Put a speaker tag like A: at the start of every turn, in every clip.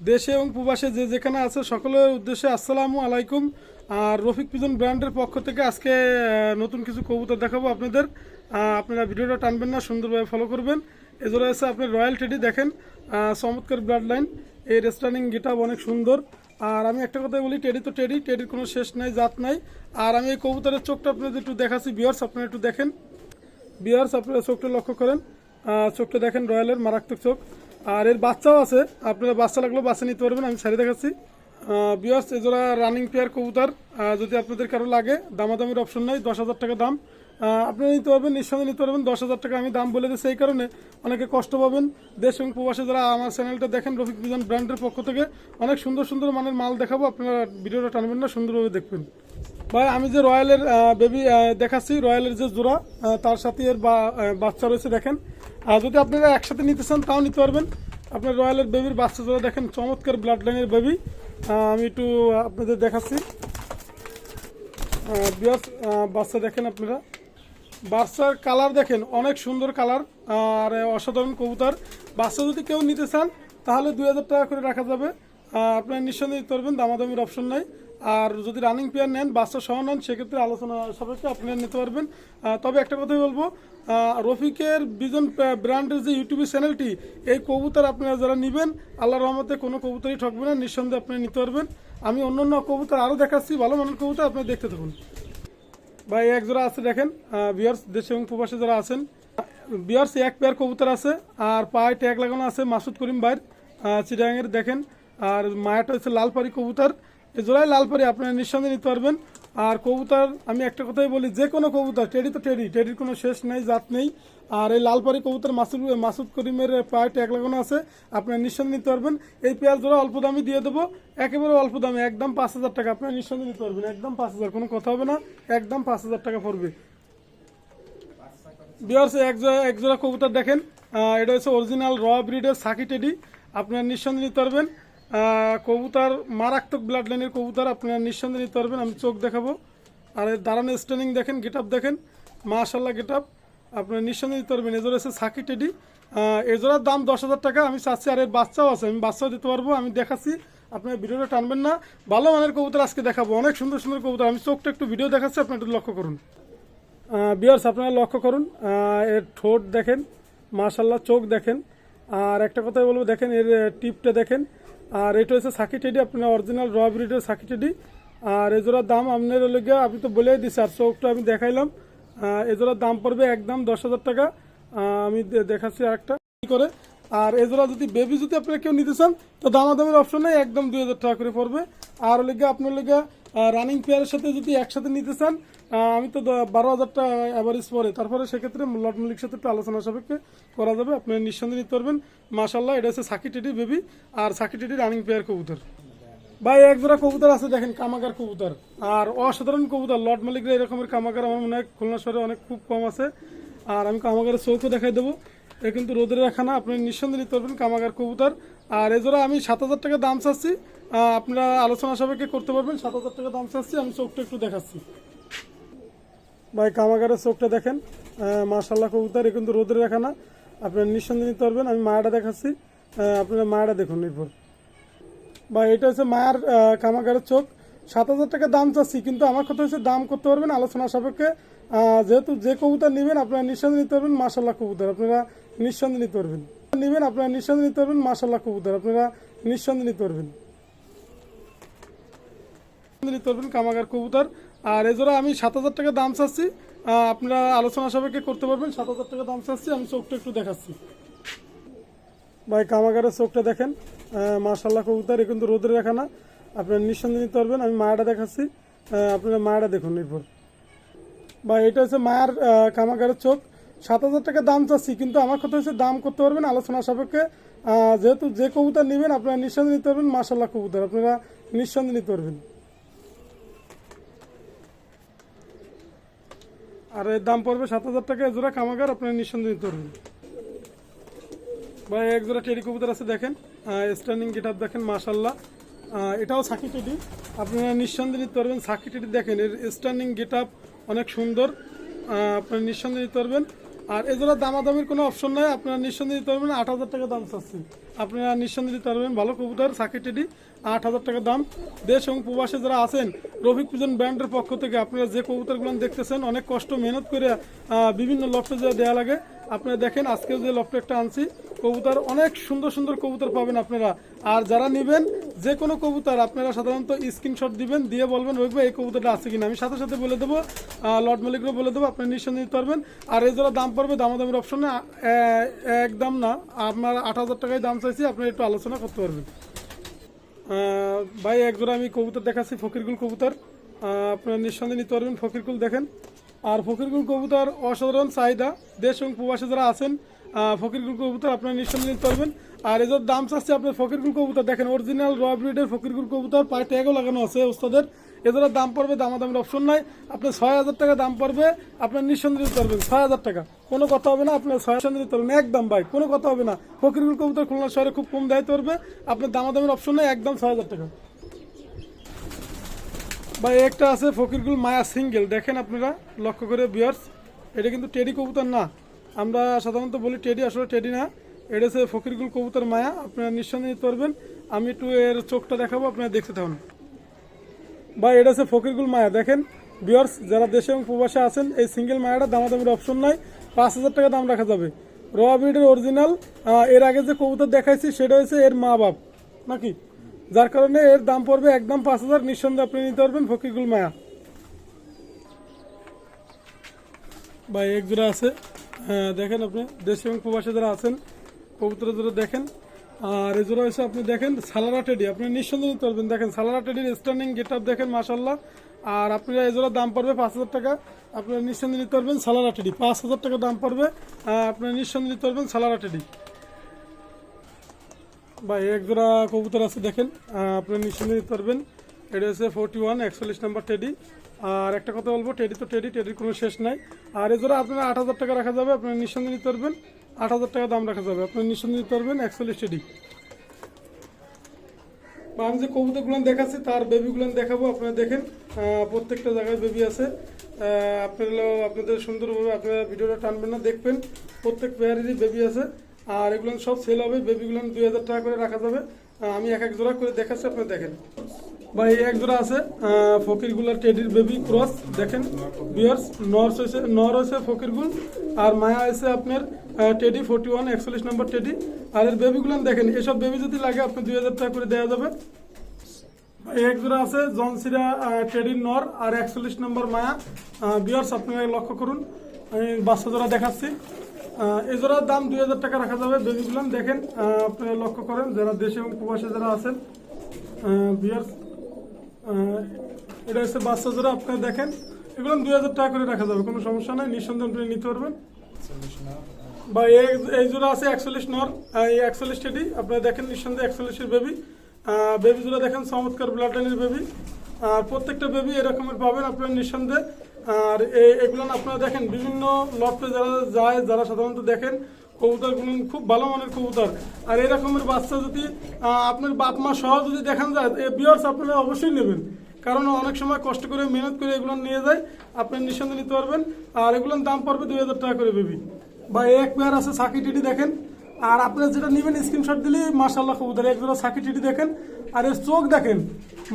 A: দেশে এবং প্রবাসে যে যেখানে আছে, সকলের উদ্দেশ্যে আসসালামু আলাইকুম। আর রফিক পিজন ব্র্যান্ডের পক্ষ থেকে আজকে নতুন কিছু কবুতর দেখাবো আপনাদের। আপনারা ভিডিওটা টানবেন না, সুন্দরভাবে ফলো করবেন। এজোড়া আছে আপনার রয়্যাল টেডি দেখেন। চমৎকার ব্লাড লাইন এই রেস্টার্নিং গেটাপ অনেক সুন্দর। আর আমি একটা কথা বলি টেডি তো টেডি টেডির কোনো শেষ নাই, জাত নাই। আর আমি এই কবুতরের চোখটা আপনাদের একটু দেখাচ্ছি বিয়ার্স আপনারা একটু দেখেন। বিয়ার্স আপনারা চোখটা লক্ষ্য করেন। চোখটা দেখেন রয়্যালের মারাত্মক চোখ। আর এর বাচ্চাও আছে। আপনারা বাচ্চা লাগলেও বাচ্চা নিতে পারবেন, আমি ছাড়িয়ে দেখাচ্ছি। বিয়ার্স এজোড়া রানিং পেয়ার কবুতর যদি আপনাদের কারও লাগে, দামাদামির অপশন নাই, দশ হাজার টাকা দাম। আপনারা নিতে পারবেন, নিঃসন্দেহে নিতে পারবেন, দশ হাজার টাকা আমি দাম বলে দিই সেই কারণে। অনেকে কষ্ট পাবেন। দেশ এবং প্রবাসে যারা আমার চ্যানেলটা দেখেন, রফিক বিজন ব্র্যান্ডের পক্ষ থেকে, অনেক সুন্দর সুন্দর মানের মাল দেখাবো, আপনারা ভিডিওটা টানবেন না, সুন্দরভাবে দেখবেন। ভাই, আমি যে রয়্যালের বেবি দেখাচ্ছি, রয়্যালের যে জোড়া তার সাথে এর বাচ্চা রয়েছে, দেখেন। আর যদি আপনারা একসাথে নিতে চান, তাও নিতে পারবেন। আপনার রয়্যালের বেবির বাচ্চা জোড়া দেখেন, চমৎকার ব্লাড লাইনের বেবি আমি একটু আপনাদের দেখাচ্ছি। বিয়াস বাচ্চা দেখেন আপনারা। বাচ্চার কালার দেখেন, অনেক সুন্দর কালার আর অসাধারণ কবুতর। বাচ্চা যদি কেউ নিতে চান, তাহলে দুই হাজার টাকা করে রাখা যাবে। আপনারা নিঃসন্দেহে নিতে পারবেন, দামাদামির অপশন নাই। আর যদি রানিং পেয়ার নেন, বাচ্চা সহ নেন, সেক্ষেত্রে আলোচনা সাপেক্ষে আপনারা নিতে পারবেন। তবে একটা কথাই বলব রফিকের বিজন ব্র্যান্ডের যে ইউটিউব চ্যানেলটি এই কবুতর আপনারা যারা নেবেন আল্লাহ রহমতে কোনো কবুতরই ঠকবে না, নিঃসন্দেহে আপনি নিতে পারবেন। আমি অন্য অন্য কবুতর আরও দেখাচ্ছি, ভালো মানের কবুতর আপনি দেখতে থাকুন। ভাই, এক জোড়া আছে দেখেন বিয়ার্স দেশে এবং প্রবাসে যারা আছেন। বিয়ার্স এক পেয়ার কবুতর আছে, আর পায়ে ট্যাগ লাগানো আছে মাসুদ করিম ভাইয়ের চিরাঙের দেখেন। আর মায়াটা হচ্ছে লালপাড়ি কবুতর। এই জোড়ায় লালপাড়ি আপনারা নিঃসন্দেহে নিতে পারবেন। আর কবুতর, আমি একটা কথাই বলি, যে কোনো কবুতর, টেডি তো টেডি, টেডির কোনো শেষ নেই, জাত নেই। আর এই লালপাড়ি কবুতর মাসুদ মাসুদ করিমের প্রায় ট্যাগ লাগানো আছে, আপনারা নিঃসন্দেহে নিতে পারবেন। এই পেয়ার জোড়া অল্প দামে দিয়ে দেবো একেবারে অল্প দামে, একদম পাঁচ হাজার টাকা, আপনারা নিঃসন্দেহে নিতে পারবেন। একদম পাঁচ হাজার, কোনো কথা হবে না, একদম পাঁচ হাজার টাকা পড়বে। বিয়ার্স এক জোড়া এক জোড়া কবুতর দেখেন এটা হচ্ছে অরিজিনাল র ব্রিডের সাকি টেডি, আপনারা নিঃসন্দেহে নিতে পারবেন। কবুতর মারাত্মক ব্লাড লাইনের কবুতর আপনারা নিঃসন্দেহে নিতে পারবেন আমি চোখ দেখাবো। আর এর দাঁড়ানো স্ট্যান্ডিং দেখেন গেট আপ দেখেন মাশাল্লাহ গেট আপ আপনারা নিঃসন্দেহে নিতে পারবেন। এজোড়া আছে সাকি টেডি। আহ, এজোড়ার দাম দশ হাজার টাকা আমি চাচ্ছি আর এর বাচ্চাও আছে আমি বাচ্চাও দিতে পারব আমি দেখাচ্ছি আপনার ভিডিওটা টানবেন না। ভালো মানের কবুতর আজকে দেখাবো অনেক সুন্দর সুন্দর কবুতর আমি চোখটা একটু ভিডিও দেখাচ্ছি আপনার একটু লক্ষ্য করুন। বিয়ার্স আপনারা লক্ষ্য করুন এর ঠোঁট দেখেন মাশাল্লাহ চোখ দেখেন। আর একটা কথাই বলব দেখেন এর টিপটা দেখেন। আর এটা হচ্ছে সাকি টেডি, আপনার অরিজিনাল র ব্রিডের সাকি টেডি। আর এজোড়ার দাম আপনার লেগে আপনি তো বলেই দিচ্ছি আর চোখটা আমি দেখাইলাম। এজোড়ার দাম পড়বে একদম দশ হাজার টাকা। আমি দেখাচ্ছি আরেকটা। কি করে? আর এজোড়া যদি বেবি যদি আপনারা কেউ নিতে চান, তো দামাদামের অপশন নেই, একদম দুই হাজার টাকা করে পড়বে। আর লেগে আপনার লেগে রানিং পেয়ারের সাথে যদি একসাথে নিতে চান আমি তো বারো হাজারটা অ্যাভারেজ পরে তারপরে সেক্ষেত্রে লট মল্লিক সাথে একটু আলোচনা সাপেক্ষে করা যাবে। আপনি নিঃসন্দেহে নিতে পারবেন। মাশাল্লাহ এটা হচ্ছে সাকি টেডি বেবি আর সাকি টেডি রানিং পেয়ার কবুতর। ভাই, এক জোড়া কবুতর আছে, দেখেন কামাকার কবুতর। আর অসাধারণ কবুতর, লর্ড মালিকরা এরকমের কামাগার আমার মনে হয় খুলনা শহরে অনেক খুব কম আছে। আর আমি কামাগারের চৌকো দেখাই দেবো। এ কিন্তু রোদের রাখা না আপনি নিঃসন্দেহে নিতে পারবেন কামাগার কবুতর। আর এজোড়া আমি সাত হাজার টাকা দাম চাচ্ছি। আপনারা আলোচনা সাপেক্ষে করতে পারবেন। সাত হাজার টাকা দাম চাচ্ছি, আমি চোখটা একটু দেখাচ্ছি। ভাই, কামাগারের চোখটা দেখেন। মার্শাল্লাহ কবুতর, এ কিন্তু রোদের রাখা না। আপনারা নিঃসন্দেহে নিতে পারবেন, আমি মায়াটা দেখাচ্ছি। আপনারা মায়াটা দেখুন এরপর। বা এটা হচ্ছে মায়ার কামাগারের চোখ। সাত হাজার টাকা দাম চাচ্ছি, কিন্তু আমার কথা হচ্ছে দাম করতে পারবেন আলোচনা সাপেক্ষে। যেহেতু যে কবুতর নেবেন, আপনারা নিঃসন্দেহে নিতে পারবেন মাসাল্লাহ কবুতর। আপনারা নিঃসন্দেহে নিতে পারবেন। নেবেন, আপনারা নিঃসন্দেহে নিতে পারবেন মাসাল্লাহ কবুতর। আপনারা নিঃসন্দেহে নিতে পারবেন। নিতে পারবেন কামাগার কবুতর। আর এজোড়া আমি সাত হাজার টাকা দাম চাচ্ছি। আপনারা আলোচনা সাপেক্ষে করতে পারবেন। সাত হাজার টাকা দাম চাচ্ছি। আমি চোখটা একটু দেখাচ্ছি। ভাই, কামাগারের চোখটা দেখেন। মাশাল্লাহ কবুতর, এ কিন্তু রোদের রাখা না। আপনারা নিঃসন্দেহে নিতে পারবেন। আমি মায়াটা দেখাচ্ছি। আপনারা মায়াটা দেখুন এরপর। বা এটা হচ্ছে মায়ার কামাগারের চোখ। সাত হাজার টাকা দাম চাচ্ছি, কিন্তু আমার কথা হচ্ছে দাম করতে পারবেন আলোচনা সাপেক্ষে। যেহেতু যে কবুতর নেবেন, আপনারা নিঃসন্দেহে নিতে পারবেন। মাশাল্লাহ কবুতর। আপনারা নিঃসন্দেহে নিতে পারবেন। আর এর দাম পড়বে সাত হাজার টাকা জোড়া কামাগার আপনার নিঃসন্দেহ নিতে পারবেন ভাই, এক জোড়া টেডি কবুতর আছে দেখেন স্ট্যান্ডিং গিটার দেখেন মাসাল্লাহ এটাও সাকি টেডি। আপনারা নিঃসন্দেহ নিতে পারবেন সাকি টেডি দেখেন, এর স্ট্যান্ডিং গেট অনেক সুন্দর। আপনারা নিঃসন্দেহ নিতে পারবেন আর এগুলো দামাদামির কোনো অপশন নাই। আপনারা নিঃসন্দেহে দিতে পারবেন, আট হাজার টাকা দাম চাচ্ছি। আপনারা নিঃসন্দেহে দিতে পারবেন। ভালো কবুতর সাকি টেডি আট হাজার টাকা দাম। দেশ এবং প্রবাসে যারা আছেন, রফিক পূজন ব্র্যান্ডের পক্ষ থেকে আপনারা যে কবুতরগুলো দেখতেছেন, অনেক কষ্ট, মেহনত করে বিভিন্ন লক্ষ্যে যে দেওয়া লাগে আপনারা দেখেন আজকে যে লফটে একটা আনছি কবুতর অনেক সুন্দর সুন্দর কবুতর পাবেন আপনারা। আর যারা নেবেন যে কোনো কবুতর আপনারা সাধারণত স্ক্রিনশট দিবেন দিয়ে বলবেন ভাই এই কবুতরটা আছে কিনা? আমি সাথে সাথে বলে দেবো আহ, লর্ড মালিকরও বলে দেবো আপনি নিঃসন্দেহে নিতে পারবেন। আর এই যারা দাম পড়বে দামাদামির অপশনে এক দাম না আপনার আট হাজার টাকায় দাম চাইছি আপনি একটু আলোচনা করতে পারবেন। ভাই একজোড়া আমি কবুতর দেখাচ্ছি ফকিরগুল কবুতর। আপনারা নিঃসন্দেহে নিতে পারবেন ফকিরগুল দেখেন। আর ফকিরগুল কবুতর অসাধারণ চাহিদা। দেশ এবং প্রবাসে যারা আছেন ফকিরগুল কবুতর আপনারা নিঃসন্দেহে নিতে পারবেন। আর এদের দাম চাচ্ছে আপনার ফকিরগুল কবুতর, দেখেন অরিজিনাল র ব্রিডের ফকিরগুল কবুতর, পায়ে ট্যাগও লাগানো আছে ওস্তাদের। এদের দাম পড়বে, দামাদামের অপশন নাই। আপনার ছয় হাজার টাকা দাম পড়বে, আপনার নিঃসন্দেহ দিতে পারবেন। ছয় হাজার টাকা। কোনো কথা হবে না, আপনার ছয় দিতে পারবেন। একদম ভাই, কোনো কথা হবে না। ফকিরগুল কবুতর খুলনা শহরে খুব কম দায়িত্ব পারবে আপনার দামাদামের অপশন নাই, একদম ছয় হাজার টাকা। বা একটা আছে ফকিরগুল মায়া সিঙ্গেল। দেখেন আপনারা, লক্ষ্য করে বিয়ার্স এটা কিন্তু টেডি কবুতর না। আমরা সাধারণত বলি টেডি, আসলে টেডি না। এটা হচ্ছে ফকিরগুল কবুতর মায়া, আপনারা নিঃসন্দেহে নিতে পারবেন। আমি একটু এর চোখটা দেখাবো, আপনারা দেখতে থাকুন। বা এটা হচ্ছে ফকিরগুল মায়া, দেখেন। বিয়ার্স যারা দেশে এবং প্রবাসে আছেন, এই সিঙ্গেল মায়াটা দামাদামির অপশন নাই। পাঁচ হাজার টাকা দাম রাখা যাবে। র ব্রিডের অরিজিনাল এর আগে যে কবুতর দেখাইছি, সেটা হচ্ছে এর মা বাপ নাকি? যার কারণে এর দাম পড়বে একদম পাঁচ হাজার, নিঃসন্দেহে আপনি নিতে পারবেন ফকিরগুল মায়া। বা এক জোড়া আছে। হ্যাঁ দেখেন আপনি, দেশ এবং প্রবাসে যারা আছেন, কবুতর জোড়া দেখেন। আর এই জোড়া এসে আপনি দেখেন, সালারা টেডি। আপনি নিঃসন্দেহে নিতে পারবেন। দেখেন, সালারা টেডির স্ট্যান্ডিং গেট আপ দেখেন মাসাল্লাহ আর আপনারা এই জোড়ার দাম পড়বে পাঁচ হাজার টাকা। আপনারা নিঃসন্দেহে নিতে পারবেন সালারা টেডি। পাঁচ হাজার টাকা দাম পড়বে। আপনারা নিঃসন্দেহে নিতে পারবেন সালারা টেডি। বা এক জোড়া কবুতর আছে দেখেন। আপনি নিঃসন্দেহে নিতে পারবেন। এটা হচ্ছে ফোরটি ওয়ান একচল্লিশ নাম্বার টেডি আর একটা কথা বলব টেডি তো টেডি টেডির কোনো শেষ নাই। আর এই জোড়া আপনারা আট হাজার টাকা রাখা যাবে আপনার নিঃসন্দেহ নিতে পারবেন। আট হাজার টাকা দাম রাখা যাবে আপনার নিঃসন্দেহ নিতে পারবেন, একচল্লিশ টেডি বা আমি যে কবুতরগুলো দেখাচ্ছি, তার বেবিগুলো দেখাবো, আপনারা দেখেন। প্রত্যেকটা জায়গায় বেবি আছে। আপনারা আপনাদের সুন্দরভাবে আপনারা ভিডিওটা টানবেন না, দেখবেন। প্রত্যেক পেয়ারেরই বেবি আছে। আর এগুলো সব সেল হবে বেবিগুলো দুই হাজার টাকা করে রাখা যাবে। আমি এক এক জোড়া করে দেখাচ্ছি আপনারা দেখেন। বা এই এক জোড়া আছে ফকিরগুলার টেডির বেবি ক্রস দেখেন। বিয়ার্স নর হয়েছে নর হয়েছে ফকিরগুল, আর মায়া হয়েছে আপনার টেডি ফোর্টি ওয়ান একচল্লিশ নম্বর টেডি আর এর বেবিগুলো দেখেন, এসব বেবি যদি লাগে, আপনি দুই হাজার টাকা করে দেওয়া যাবে। এক জোড়া আছে, জনসিরা টেডির নর, আর একচল্লিশ নম্বর মায়া। বিয়ার্স আপনারা লক্ষ্য করুন, আমি বাচ্চা জোড়া দেখাচ্ছি। এই জোড়ার দাম দুই হাজার টাকা রাখা যাবে। বেবিগুলো দেখেন আপনারা লক্ষ্য করেন, যারা দেশে এবং প্রবাসে যারা আছেন বিয়ার্স এটা হচ্ছে বাচ্চা জোড়া, আপনারা দেখেন। এগুলো দুই হাজার টাকা করে রাখা যাবে, কোনো সমস্যা নাই, নিঃসন্দেহ আপনি নিতে পারবেন। বা এই- জোড়া আছে একচল্লিশ নর এই একচল্লিশ টেডি, আপনারা দেখেন নিঃসন্দেহে একচল্লিশের বেবি। বেবি জোড়া দেখেন, চমৎকার ব্লাড লাইনের বেবি। আর প্রত্যেকটা বেবি এরকমের পাবেন, আপনারা নিঃসন্দেহে। আর এগুলো আপনারা দেখেন, বিভিন্ন লটে যারা যায়, যারা সাধারণত দেখেন কবুতরগুলো খুব ভালো মানের কবুতর। আর এরকমের বাচ্চা যদি আপনার বাপ মা সহ যদি দেখান যায় বিয়ার্স আপনারা অবশ্যই নেবেন। কারণ অনেক সময় কষ্ট করে, মেহনত করে এগুলো নিয়ে যায়, আপনি নিঃসন্দেহে নিতে পারবেন। আর এগুলোর দাম পড়বে দুই হাজার টাকা করে বেবি বা এক পেয়ার আছে সাকি টিডি, দেখেন। আর আপনারা যেটা নেবেন স্ক্রিনশট দিলে মার্শাল্লাহ কবুতর। এক জোড়া সাকি টিডি দেখেন, আর এর চোখ দেখেন,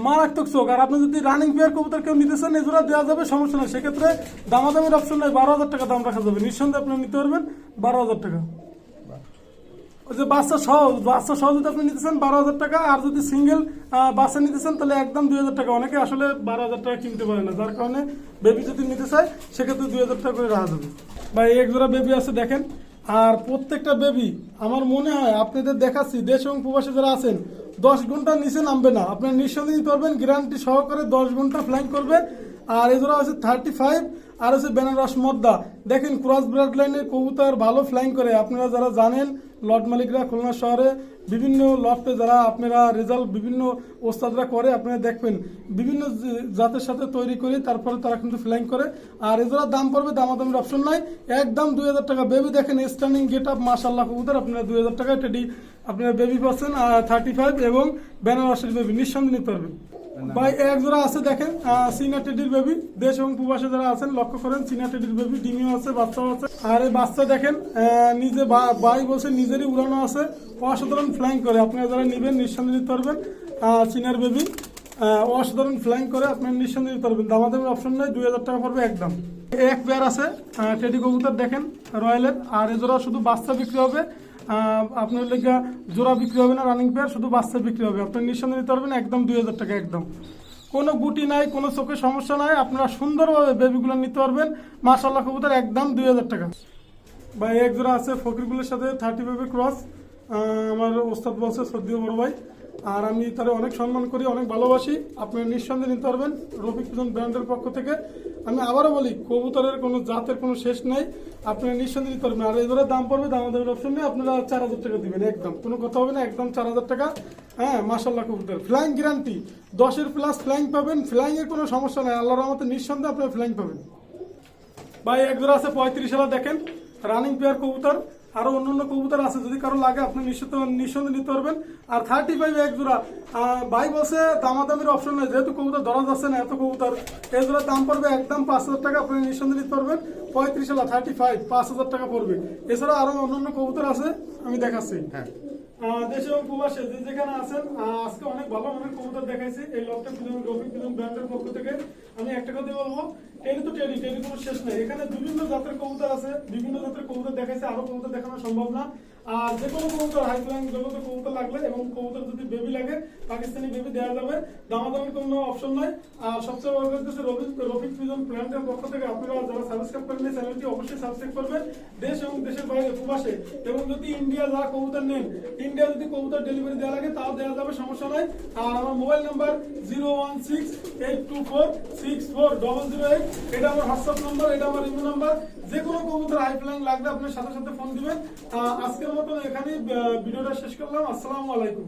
A: মারাত্মক চোখ। আর আপনি যদি রানিং পেয়ার কবুতর কেউ নিতে চান এই জোড়া দেওয়া যাবে, সমস্যা নেই। সেক্ষেত্রে দামাদামির অপশন নাই, বারো হাজার টাকা দাম রাখা যাবে। নিঃসন্দেহে আপনি নিতে পারবেন, বারো হাজার টাকা। ওই যে বাচ্চা সহ বাচ্চা সহ যদি আপনি নিতে চান, বারো হাজার টাকা। আর যদি সিঙ্গেল বাচ্চা নিতে চান, তাহলে একদম দুই হাজার টাকা। অনেকে আসলে বারো হাজার টাকা কিনতে পারে না, যার কারণে বেবি যদি নিতে চায়, সেক্ষেত্রে দুই হাজার টাকা করে রাখা যাবে। বা এক জোড়া বেবি আছে, দেখেন। আর প্রত্যেকটা বেবি আমার মনে হয় আপনাদের দেখাচ্ছি, দেশ এবং প্রবাসী যারা আছেন, দশ ঘণ্টা নিচে নামবে না। আপনারা নিঃসন্দেহ পারবেন গ্যারান্টি সহকারে দশ ঘণ্টা ফ্লাইং করবেন। আর এজোড়া হচ্ছে থার্টি ফাইভ আর হচ্ছে বেনারস মদ্দা। দেখেন ক্রস ব্রাড লাইনের কবুতর ভালো ফ্লাইং করে। আপনারা যারা জানেন লট মালিকরা খুলনা শহরে বিভিন্ন লটে যারা আপনারা রেজাল্ট বিভিন্ন ওস্তাদরা করে, আপনারা দেখবেন, বিভিন্ন জাতের সাথে তৈরি করে তারপরে তারা কিন্তু ফ্লাইং করে। আর এজোড়া দাম পড়বে, দামাদামির অপশন নাই। একদম দুই হাজার টাকা। বেবি দেখেন স্ট্যান্ডিং গেট আপ মাসাল্লাহ কবুতর। আপনারা দুই হাজার টাকা টেডি আপনারা বেবি পাচ্ছেন থার্টি ফাইভ এবং বেনারসের বেবি নিঃসন্দেহে নিতে পারবেন। ভাই এক জোড়া আছে দেখেন চীনা টেডির বেবি দেশ এবং প্রবাসে যারা আছেন, লক্ষ্য করেন চীনা টেডির বেবি ডিমিও আছে, বাচ্চাও আছে। আর এই বাচ্চা দেখেন নিজে বা- বাই বসে নিজেরই উড়ানো আছে। অসাধারণ ফ্লাইং করে, আপনারা যারা নেবেন, নিঃসন্দেহে নিতে পারবেন। চীনার বেবি অসাধারণ ফ্লাইং করে, আপনার নিঃসন্দেহে নিতে পারবেন। দামাদামের অপশন নেই, দুই হাজার টাকা পড়বে একদম। এক পেয়ার আছে টেডি কবুতর দেখেন রয়্যালের আর এ জোড়া শুধু বাচ্চা বিক্রি হবে আপনার লেগা জোড়া বিক্রি হবে না রানিং পেয়ার শুধু বাচ্চা বিক্রি হবে। আপনার নিঃসন্দেহে নিতে পারবেন একদম দুই হাজার টাকা একদম। কোনো গুটি নাই, কোনো চোখের সমস্যা নাই, আপনারা সুন্দরভাবে বেবিগুলো নিতে পারবেন। মাশাল্লাহ কবুতর একদম দুই হাজার টাকা। বা এক জোড়া আছে ফকিরগুলোর সাথে থার্টি ফাইভের ক্রস আমার ওস্তাদ বলছে সদ্যীয় বড় ভাই। আর আমি তারা অনেক সম্মান করি, অনেক ভালোবাসি। আপনারা নিঃসন্দেহে নিতে পারবেন। রফিক ব্র্যান্ডের পক্ষ থেকে। আমি আবারও বলি, কবুতরের কোনো জাতের কোনো শেষ নাই। আপনারা নিঃসন্দেহ করবেন আর এগুলোর দাম পড়বে, দাম দামের অপশন নেই। আপনারা চার হাজার টাকা দেবেন, একদম। কোনো কথা হবে না, একদম চার হাজার টাকা। হ্যাঁ মাসাল্লাহ কবুতর। Flying guarantee. দশের প্লাস ফ্লাইং পাবেন। ফ্লাইং এর কোনো সমস্যা নাই। আল্লাহর আমাদের নিঃসন্দেহে আপনারা ফ্লাইং পাবেন। ভাই একদম আছে পঁয়ত্রিশ হাজার, দেখেন। রানিং পেয়ার কবুতর। আরও অন্যান্য কবুতর আছে যদি কারও লাগে আপনি নিশ্চিত নিঃসন্দেহে নিতে পারবেন। আর থার্টি ফাইভ এক জোড়া। বাই বসে দামাদামির অপশন নেই। যেহেতু কবুতর ধরা যাচ্ছে না এত কবুতর। এই জোড়ার দাম পড়বে একদম পাঁচ হাজার টাকা আপনি নিঃসন্দেহে নিতে পারবেন। পঁয়ত্রিশ হাজার থার্টি ফাইভ পাঁচ হাজার টাকা পড়বে। এছাড়া আরও অন্যান্য কবুতর আছে আমি দেখাচ্ছি। আহ, দেশে এবং প্রবাসে যে যেখানে আছেন আজকে অনেক ভালো অনেক কবুতর দেখাইছি এই লকটা ফিল্ম, রফিক ফিল্ম ব্র্যান্ডের পক্ষ থেকে। আমি একটা কথা বলব টেলি তো টেলি টেলি কোনো শেষ নেই। এখানে বিভিন্ন জাতের কবুতর আছে, বিভিন্ন জাতের কবুতর দেখাইছে, আরও কবুতর দেখানো সম্ভব না। আর যে কোনো কবুতর হাই ফ্লাইং জগতে কবুতর লাগলে এবং কবুতর যদি বেবি লাগে, পাকিস্তানি বেবি দেওয়া যাবে। দামাদামের কোনো অপশন নাই আর সবচেয়ে বড় কথা হচ্ছে রফিক রফিক ফিজন ব্র্যান্ডের পক্ষ থেকে আপনারা যারা সাবস্ক্রাইব করেন চ্যানেলটি অবশ্যই সাবস্ক্রাইব করবেন। দেশ এবং দেশের বাইরে, প্রবাসে। এবং যদি ইন্ডিয়া যারা কবুতর নেন ইন্ডিয়া যদি কবুতর ডেলিভারি দেওয়া লাগে, তাও দেওয়া যাবে, সমস্যা নাই। আর আমার mobile number zero one six eight two four six four double zero eight এটা আমার হোয়াটসঅ্যাপ নাম্বার এটা আমার ইমো নাম্বার যে কোনো কবুতর হাইপলাইন লাগলে আপনার সাথে সাথে ফোন দিবেন। আজকের মতন এখানে ভিডিওটা শেষ করলাম। আসসালামু আলাইকুম।